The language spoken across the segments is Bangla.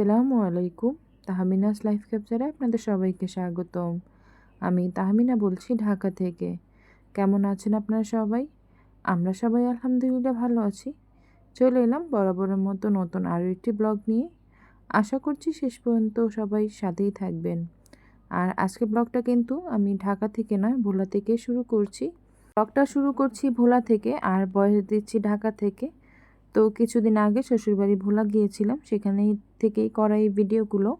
আসসালামু আলাইকুম। তাহমিনাস লাইফ ক্যাপচারে আপনাদের সবাইকে স্বাগতম। আমি তাহমিনা বলছি ঢাকা থেকে। কেমন আছেন আপনারা সবাই? আমরা সবাই আলহামদুলিল্লাহ ভালো আছি। চলে এলাম বরাবরের মতো নতুন আরও একটি ব্লগ নিয়ে। আশা করছি শেষ পর্যন্ত সবাই সাথেই থাকবেন। আর আজকে ব্লগটা কিন্তু আমি ঢাকা থেকে নয়, ভোলা থেকে শুরু করছি। ব্লগটা শুরু করছি ভোলা থেকে আর বয়স দিচ্ছি ঢাকা থেকে। তো কিছুদিন আগে শ্বশুরবাড়ি ভোলা গিয়েছিলাম, সেখানে থেকেই করা এই ভিডিওগুলো।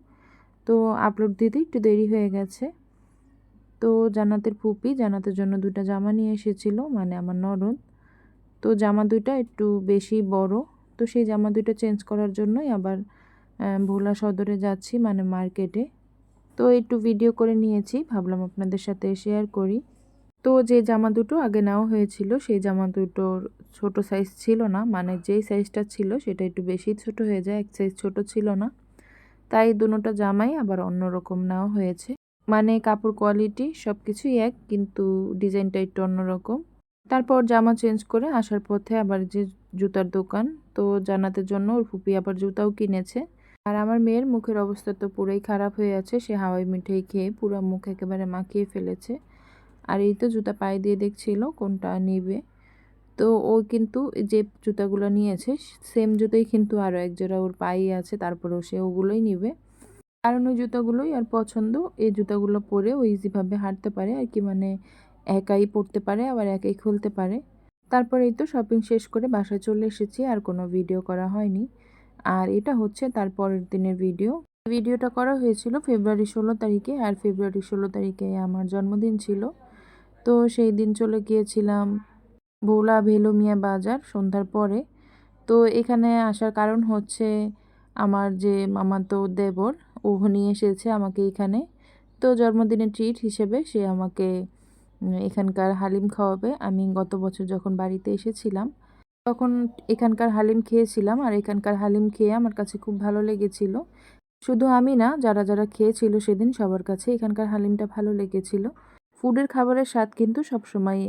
তো আপলোড দিতে একটু দেরি হয়ে গেছে। তো জান্নাতের ফুপি জান্নাতের জন্য দুটা জামা নিয়ে এসেছিল মানে আমার নরদ তো জামা দুইটা একটু বেশি বড়, তো সেই জামা দুইটা চেঞ্জ করার জন্যই আবার ভোলা সদরে যাচ্ছি মানে মার্কেটে তো একটু ভিডিও করে নিয়েছি, ভাবলাম আপনাদের সাথে শেয়ার করি। তো যে জামা দুটো আগে নেওয়া হয়েছিল, সেই জামা দুটোর ছোট সাইজ ছিল না। মানে যেই সাইজটা ছিল, সেটা একটু বেশি ছোট হয়ে যায়, এক সাইজ ছোট ছিল না। তাই দুটোটা জামাই আবার অন্যরকম নেওয়া হয়েছে। মানে কাপড় কোয়ালিটি সব কিছুই এক, কিন্তু ডিজাইনটা একটু অন্যরকম তারপর জামা চেঞ্জ করে আসার পথে আবার যে জুতার দোকান, তো জানাতে জন্য ওর ফুপি আবার জুতাও কিনেছে। আর আমার মেয়ের মুখের অবস্থা তো পুরোই খারাপ হয়ে আছে, সে হাওয়াই মিঠাই খেয়ে পুরো মুখ একেবারে মাখিয়ে ফেলেছে। আর এই তো জুতা পায়ে দিয়ে দেখছিল কোনটা নিবে। তো ও কিন্তু যে জুতাগুলো নিয়েছে সেম জুতোই কিন্তু আরও এক জোড়া ওর পায়ে আছে, তারপরেও সে ওগুলোই নিবে। কারণ ওই জুতাগুলোই আর পছন্দ, এই জুতাগুলো পরে ও ইজিভাবে হাঁটতে পারে, আর কি মানে একাই পড়তে পারে, আবার একাই খুলতে পারে। তারপরে এই তো শপিং শেষ করে বাসায় চলে এসেছি, আর কোনো ভিডিও করা হয়নি। আর এটা হচ্ছে তার পরের দিনের ভিডিও ভিডিওটা করা হয়েছিল ফেব্রুয়ারি ষোলো তারিখে, আর ফেব্রুয়ারি ষোলো তারিখে আমার জন্মদিন ছিল। তো সেই দিন চলে গিয়েছিলাম ভোলা ভেলোমিয়া বাজার সন্ধ্যার পরে। তো এখানে আসার কারণ হচ্ছে আমার যে মামাতো দেবর ও নিয়ে এসেছে আমাকে এখানে। তো জন্মদিনের ট্রিট হিসেবে সে আমাকে এখানকার হালিম খাওয়াবে। আমি গত বছর যখন বাড়িতে এসেছিলাম, তখন এখানকার হালিম খেয়েছিলাম। আর এখানকার হালিম খেয়ে আমার কাছে খুব ভালো লেগেছিল। শুধু আমি না, যারা যারা খেয়েছিল সেদিন সবার কাছে এখানকার হালিমটা ভালো লেগেছিল। ফুডের খাবারের স্বাদ কিন্তু সবসময়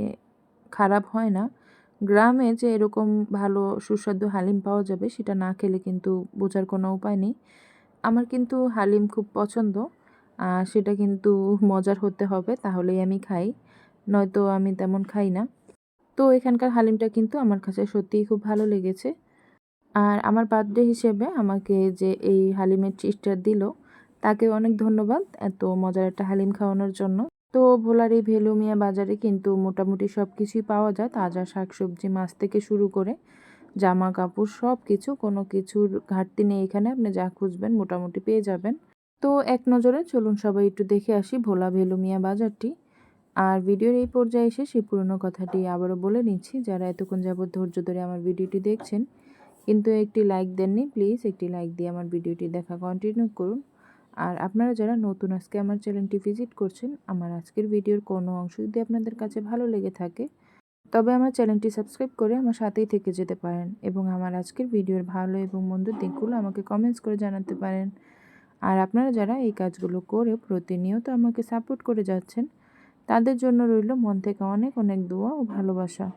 খারাপ হয় না। গ্রামে যে এরকম ভালো সুস্বাদু হালিম পাওয়া যাবে, সেটা না খেলে কিন্তু বোঝার কোনো উপায় নেই। আমার কিন্তু হালিম খুব পছন্দ সেটা কিন্তু মজার হতে হবে, তাহলেই আমি খাই। নয়তো আমি তেমন খাই না। তো এখানকার হালিমটা কিন্তু আমার কাছে সত্যিই খুব ভালো লেগেছে। আর আমার বার্থডে হিসেবে আমাকে যে এই হালিমের চিজটা দিল, তাকে অনেক ধন্যবাদ এত মজার একটা হালিম খাওয়ানোর জন্য। তো ভোলার এই ভেলুমিয়া বাজারে কিন্তু মোটামুটি সব কিছুই পাওয়া যায়। তাজা শাকসবজি, মাছ থেকে শুরু করে জামা কাপড় সব কিছু কোনো কিছুর ঘাটতি নেই এখানে। আপনি যা খুঁজবেন মোটামুটি পেয়ে যাবেন। তো এক নজরে চলুন সবাই একটু দেখে আসি ভোলা ভেলুমিয়া বাজারটি। আর ভিডিওর এই পর্যায়ে এসে সেই পুরনো কথাটি আবারও বলে নিচ্ছি। যারা এতক্ষণ যাবৎ ধৈর্য ধরে আমার ভিডিওটি দেখছেন, কিন্তু একটি লাইক দেননি প্লিজ একটি লাইক দিয়ে আমার ভিডিওটি দেখা কন্টিনিউ করুন। আর আপনারা যারা নতুন আজকে আমার চ্যানেলটি ভিজিট করছেন, আমার আজকের ভিডিওর কোনো অংশ যদি আপনাদের কাছে ভালো লেগে থাকে, তবে আমার চ্যানেলটি সাবস্ক্রাইব করে আমার সাথেই থেকে যেতে পারেন এবং আমার আজকের ভিডিওর ভালো এবং মন্দ দিকগুলো আমাকে কমেন্টস করে জানাতে পারেন। আর আপনারা যারা এই কাজগুলো করে প্রতিনিয়ত আমাকে সাপোর্ট করে যাচ্ছেন, তাদের জন্য রইল মন থেকে অনেক অনেক দোয়া ও ভালোবাসা।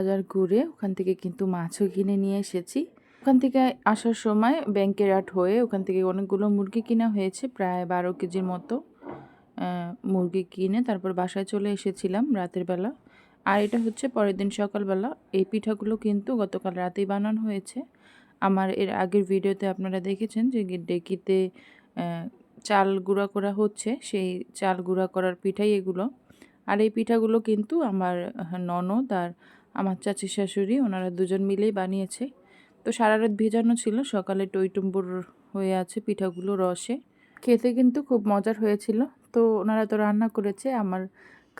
বাজার ঘুরে ওখান থেকে কিন্তু মাছও কিনে নিয়ে এসেছি। ওখান থেকে আসার সময় ব্যাংকের আট হয়ে ওখান থেকে অনেকগুলো মুরগি কিনা হয়েছে, প্রায় বারো কেজির মতো মুরগি কিনে তারপর বাসায় চলে এসেছিলাম রাতের বেলা। আর এটা হচ্ছে পরের দিন সকালবেলা। এই পিঠাগুলো কিন্তু গতকাল রাতেই বানানো হয়েছে। আমার এর আগের ভিডিওতে আপনারা দেখেছেন যে ডেকিতে চাল গুঁড়া করা হচ্ছে, সেই চাল গুঁড়া করার পিঠাই এগুলো। আর এই পিঠাগুলো কিন্তু আমার ননদ আর আমার চাচি শাশুড়ি, ওনারা দুজন মিলেই বানিয়েছে। তো সারা রাত ভেজানো ছিল, সকালে টইটুম্বুর হয়ে আছে পিঠাগুলো রসে। খেতে কিন্তু খুব মজার হয়েছিল। তো ওনারা তো রান্না করেছে, আমার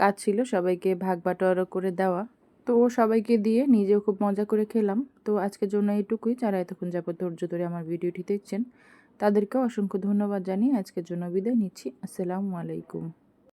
কাজ ছিল সবাইকে ভাগ বাটোয়ারা করে দেওয়া। তো ও সবাইকে দিয়ে নিজেও খুব মজা করে খেলাম। তো আজকের জন্য এইটুকুই। যারা এতক্ষণ যাবত ধৈর্য ধরে আমার ভিডিওটি দেখছেন, তাদেরকেও অসংখ্য ধন্যবাদ জানিয়ে আজকের জন্য বিদায় নিচ্ছি। আসসালামু আলাইকুম।